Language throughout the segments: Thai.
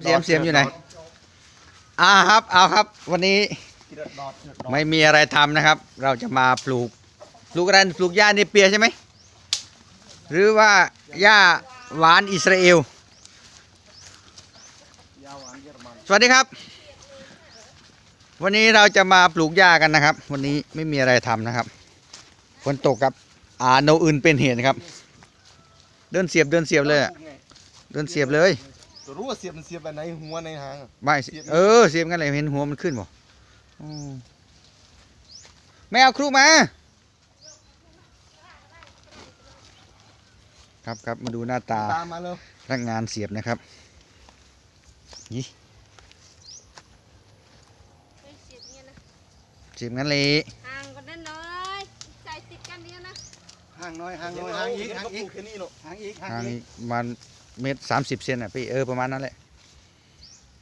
เสียมเสียมอยู่ไหน อ่าครับ เอาครับ วันนี้ไม่มีอะไรทำนะครับ เราจะมาปลูก ปลูกอะไรปลูกหญ้าเนเปียใช่ไหม หรือว่าหญ้าหวานอิสราเอล สวัสดีครับ วันนี้เราจะมาปลูกหญ้ากันนะครับ วันนี้ไม่มีอะไรทำนะครับ ฝนตกครับอ่าโนอื่นเป็นเหตุครับ เดินเสียบเดินเสียบเลยอะเดินเสียบเลยจะ รู้ว่าเสียบมันเสียบแบบไหนหัวในหางอะ ไม่สิเออเสียบกันเลยเห็นหัวมันขึ้นบ่อืมไม่เอาครูมา ครับครับมาดูหน้าตาตามมาเลยพนักงานเสียบนะครับยี่ไปเสียบเนี่ยนะเสียบงั้นเลยห่างกันนั่นเลยใจติดกันเนี่ยนะห่างน้อยห่างน้อยห่างอีกห่างอีกแค่นี้หรอกห่างอีกห่างทางอีนี้กมัน เมตรสามสิบเซนอะพี่เออประมาณนั้นแหละ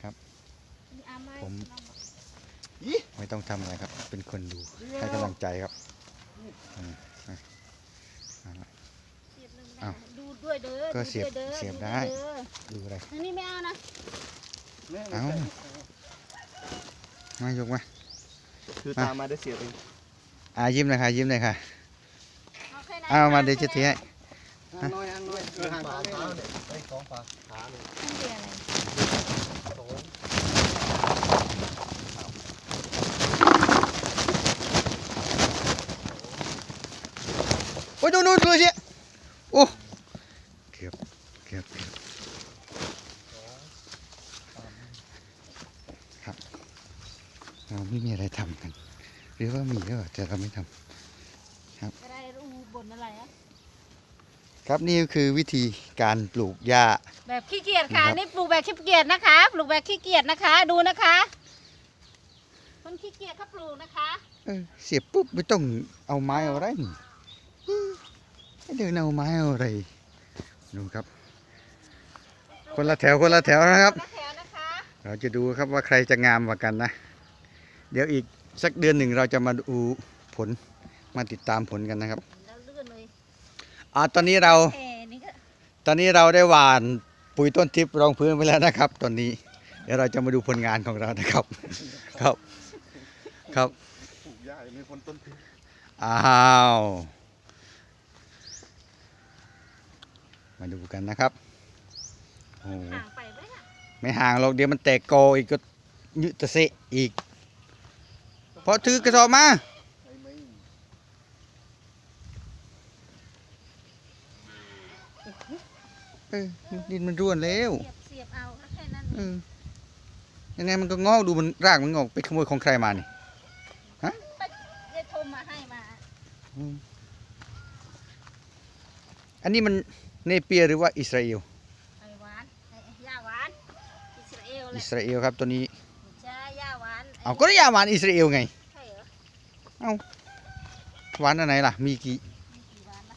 นี่เอาไม้ผมลองบอกไม่ต้องทำอะไรครับ เป็นคนดูให้กำลังใจครับอืมอะเอาละเสียบหนึ่งอ้าวดูด้วยเด้อก็เสียบดูด้อเสียบดูได้เอดูอะไรอันนี้ไม่เอานะแม่เอ้ามายกมาคือตามมาได้เสียบเองอ่ายิ้มเลยค่ะยิ้มเลยค่ะ เอาแค่นั้นเอามาเดี๋ยวจะทีให้ ห่างน้อยห่างน้อยคือห่างฝาเท้าเนี่ยไอ้สองฝาขาเลยมันเดียวอะไรสองโอ้ยดูดูดูสิโอ้เกือบเกือบเกือบครับเราไม่มีอะไรทำกัน หรือว่ามีก็แต่เราไม่ทำ อะไรรูบนอะไรอะ ครับนี่ก็คือวิธีการปลูกหญ้า แบบขี้เกียจค่ะนะครับ นี่ปลูกแบบขี้เกียจนะคะ ปลูกแบบขี้เกียจนะคะ ดูนะคะ คนขี้เกียจเขาปลูกนะคะ เออเสียบปุ๊บไม่ต้องเอาไม้เอาอะไรนี่ไม่เดินเอาไม้เอาอะไรดูครับ คนละแถวคนละแถวนะครับ แถวนะคะ เราจะดูครับว่าใครจะงามกว่ากันนะ เดี๋ยวอีกสักเดือนหนึ่งเราจะมาดูผลมาติดตามผลกันนะครับแล้วลื่นเลย อ่าตอนนี้เราแหมนี่ก็ตอนนี้เราได้หว่านปุ๋ยต้นทิพย์รองพื้นไปแล้วนะครับ ตอนนี้เดี๋ยวเราจะมาดูผลงานของเรานะครับ ครับ ครับปลูกหญ้ามีคนต้นพิษอ้าวมาดูกันนะครับโอ้ห่างไปไหมอะไม่ห่างหรอกเดี๋ยวมันแตกโกออีกก็ยึดตะเสะอีก พอถือกระสอบมา ไอ้ไม่ เออดินมันร่วนแล้วเสียบเสียบเอาแค่นั้นเออยังไงมันก็งอกดูมันรากมันงอกไปขโมยของใครมานี่ไปได้โทรมาให้มาอันนี้มันเนเปียหรือว่าอิสราเอลไอ้หวานไอ้ย่าหวานอิสราเอลเลอิยสราเอลครับตัวนี้ใช่ย่าหวานไเอาก็ได้ยาหวานอิสราเอลไงใช่เหรอหวานอันไหนล่ะมีกี่มีกี่หวานนะ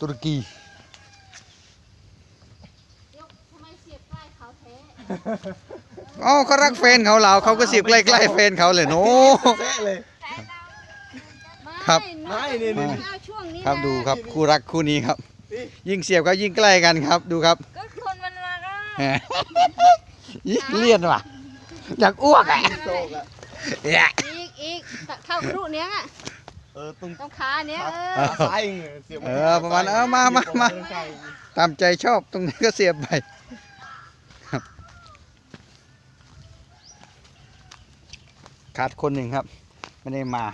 ตุรกี เดี๋ยวทำไมเสียบใกล้เขาแท้ อ๋อเขารักแฟนเขาเหราเขาก็เสียบใกล้ๆแฟนเขาเลยโน้ แซ่เลย ครับ ไม่นี่นี่ เอาช่วงนี้ครับนะดูครับคู่รักคู่นี้ครับ นี่ยิ่งเสียบก็ยิ่งใกล้กันครับ ดูครับก็คนมันรักอะแหมยิ่งเลี่ยนว่ะอยากอ้วกอะโซกอะแหะอีกอีกเข้ากรุเนี้ยอะเออตรงต้องขาเนี้ยเอขาอซ้ายเองเสียบเออประมาณเออมามามาใช่ตามใจชอบตรงไหนก็เสียบไปครับ ขาดคนหนึ่งครับ ไม่ได้มา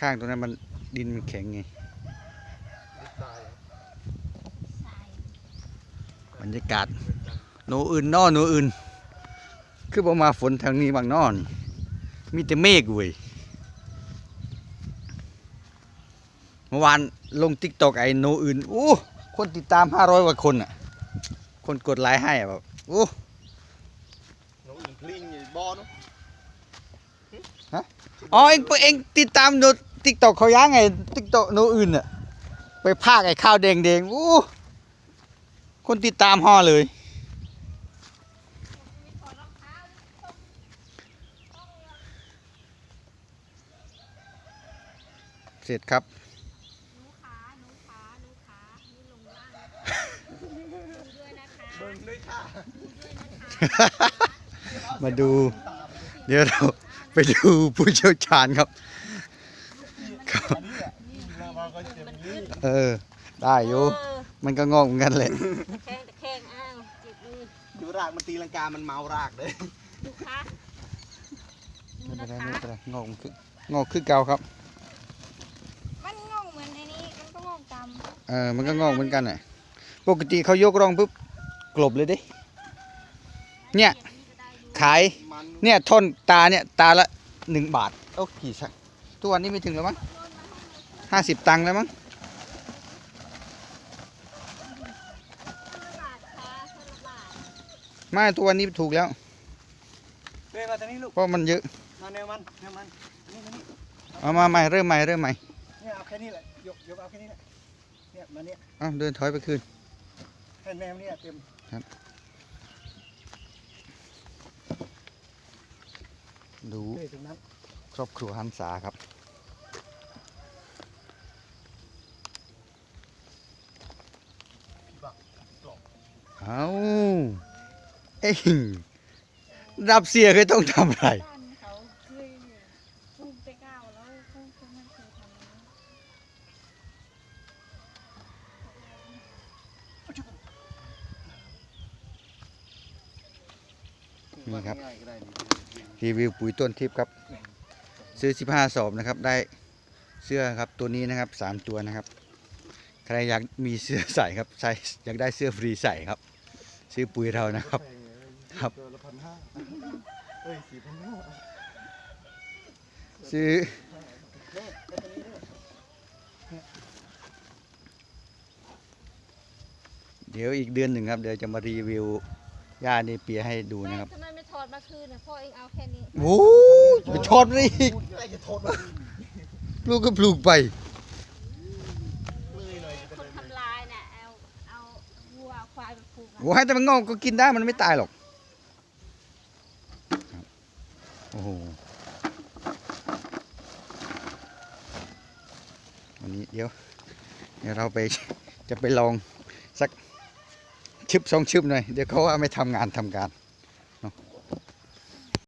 ข้างตรงนั้นมันดินมันแข็งไงบรรยากาศหนูอื่นนอหนูอื่น คือบ่มาฝนทางนี้บางนอนมีแต่เมฆเว้ยเมื่อวานลงติ๊กตอกไอ้หนูอื่นโอ้คนติดตามห้าร้อยกว่าคนอะ คนกดไลค์ให้อะแบบโอ้ น้องอื่นพลิงอยู่ บอเนาะอ๋อเองเองติดตามหนูติ๊กตอกเขายังไงติ๊กตอกหนูอื่นอะไปพากไอ้ข้าวแดงแดงๆโอ้คนติดตามห่อเลยเสร็จครับหนูขาหนูขาหนูขานี่ลงล่างด้วยค่ะ มาดู เดี๋ยวเราไปดูผู้เชี่ยวชาญครับครับอันนี้แหละเราเราก็เจ็บอย่างนี้เออ ได้อยู่เออมันก็งอกเหมือนกันแหละตะแคงตะแคงอ้าวเจ็บมือดูรากมันตีลังกา มันเมารากเลยดูค่ะดูไม่นะเป็นไรคะไม่เป็นไรงอกมันคืองอกคือเก่าครับ มันงงเหมือนในนี้ มันก็งงตามเออ มันก็งอกเหมือนกันแหละปกติเขายกร่องปุ๊บกลบเลยดิเนี่ย ขายมันเนี่ยท่อนตาเนี่ยตาละหนึ่งบาทโอ้กี่ชักทุกวันนี้ไม่ถึงแล้วมั้งห้าสิบตังค์แล้วมั้งบาทค่ะคนละบาทไม่ตัววันนี้ถูกแล้วเดินมาทางนี้ลูกเพราะมันเยอะมาแนวมันแนวมันอันนี่มานี่เอามาใหม่เริ่มใหม่เริ่มใหม่เนี่ยเอาแค่นี้แหละยกยกเอาแค่นี้แหละเนี่ยมาเนี่ยเอาเดินถอยไปคืนแค่แนวเนี่ยเต็มดูเฮ้ยตรง นั้ครอบครัวหันษาครับ เอาเอ้ยรับเสียเคยต้องทำอะไร บ้านเขาเคยพุ่งไปก้าวแล้วพุ่งไปมันเคยทำแล้วนี่ครับ ง่ายๆก็ได้นี่ รีวิวปุ๋ยต้นทิพย์ครับ ซื้อ 15สอบนะครับ ได้เสื้อครับตัวนี้นะครับ 3 ตัวนะครับ ใครอยากมีเสื้อใส่ครับใส่อยากได้เสื้อฟรีใส่ครับ ซื้อปุ๋ยเรานะครับ ครับตัวละพันห้าเอ้ยสี่พันห้าซื้อเดี๋ยวอีกเดือนหนึ่งครับ เดี๋ยวจะมารีวิวหญ้าในเปียให้ดูนะครับ ทำไมไม่ถอดมาคืนเนี่ยพ่อเองเอาแค่นี้ โอ้ยไปทอดมันอีก อะไรจะโทษมันปลูกก็ปลูกไปเลยเลยคนทำลายเนี่ยเอาเอาวัวควายมาปลูกอะโอ้ให้แต่มันงอกก็กินได้มันไม่ตายหรอกครับโอ้โหวันนี้เดี๋ยวเดี๋ยวเราไป จะไปลองสักชึบสองชึบหน่อย เดี๋ยวเขาว่าไม่ทำงานทำการ